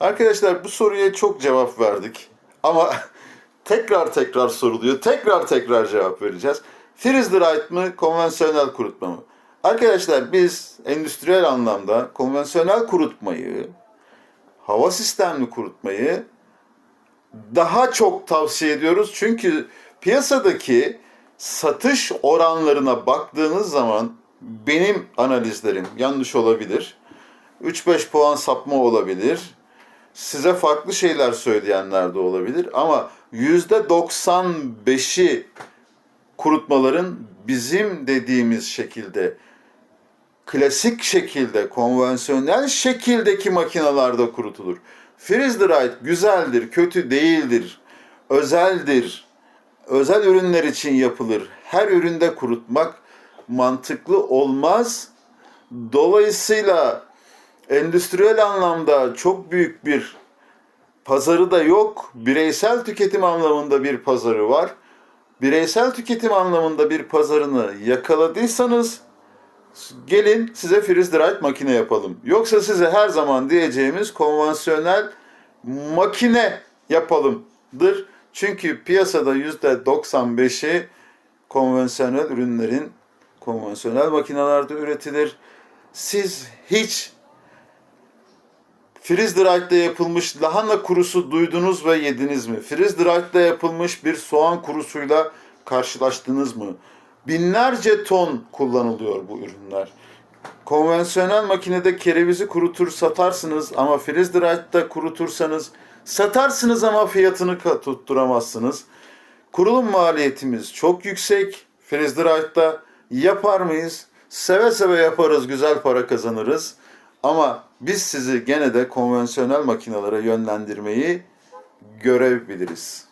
Arkadaşlar bu soruya çok cevap verdik. Ama tekrar tekrar soruluyor. Tekrar tekrar cevap vereceğiz. Freeze dried mı, konvansiyonel kurutma mı? Arkadaşlar biz endüstriyel anlamda konvansiyonel kurutmayı, hava sistemli kurutmayı daha çok tavsiye ediyoruz. Çünkü piyasadaki satış oranlarına baktığınız zaman benim analizlerim yanlış olabilir. 3-5 puan sapma olabilir. Size farklı şeyler söyleyenler de olabilir ama %95'i kurutmaların bizim dediğimiz şekilde klasik şekilde, konvansiyonel şekildeki makinalarda kurutulur. Freeze dried güzeldir, kötü değildir, özeldir. Özel ürünler için yapılır. Her üründe kurutmak mantıklı olmaz. Dolayısıyla endüstriyel anlamda çok büyük bir pazarı da yok. Bireysel tüketim anlamında bir pazarı var. Bireysel tüketim anlamında bir pazarını yakaladıysanız gelin size freeze dried makine yapalım. Yoksa size her zaman diyeceğimiz konvansiyonel makine yapalımdır. Çünkü piyasada %95'i konvansiyonel ürünlerin konvansiyonel makinelerde üretilir. Siz hiç freeze dried'de yapılmış lahana kurusu duydunuz ve yediniz mi? Freeze dried'de yapılmış bir soğan kurusuyla karşılaştınız mı? Binlerce ton kullanılıyor bu ürünler. Konvansiyonel makinede kerevizi kurutur satarsınız ama freeze dried'da kurutursanız satarsınız ama fiyatını tutturamazsınız. Kurulum maliyetimiz çok yüksek. Freeze dried'da yapar mıyız? Seve seve yaparız, güzel para kazanırız. Ama biz sizi gene de konvansiyonel makinelere yönlendirmeyi görev biliriz.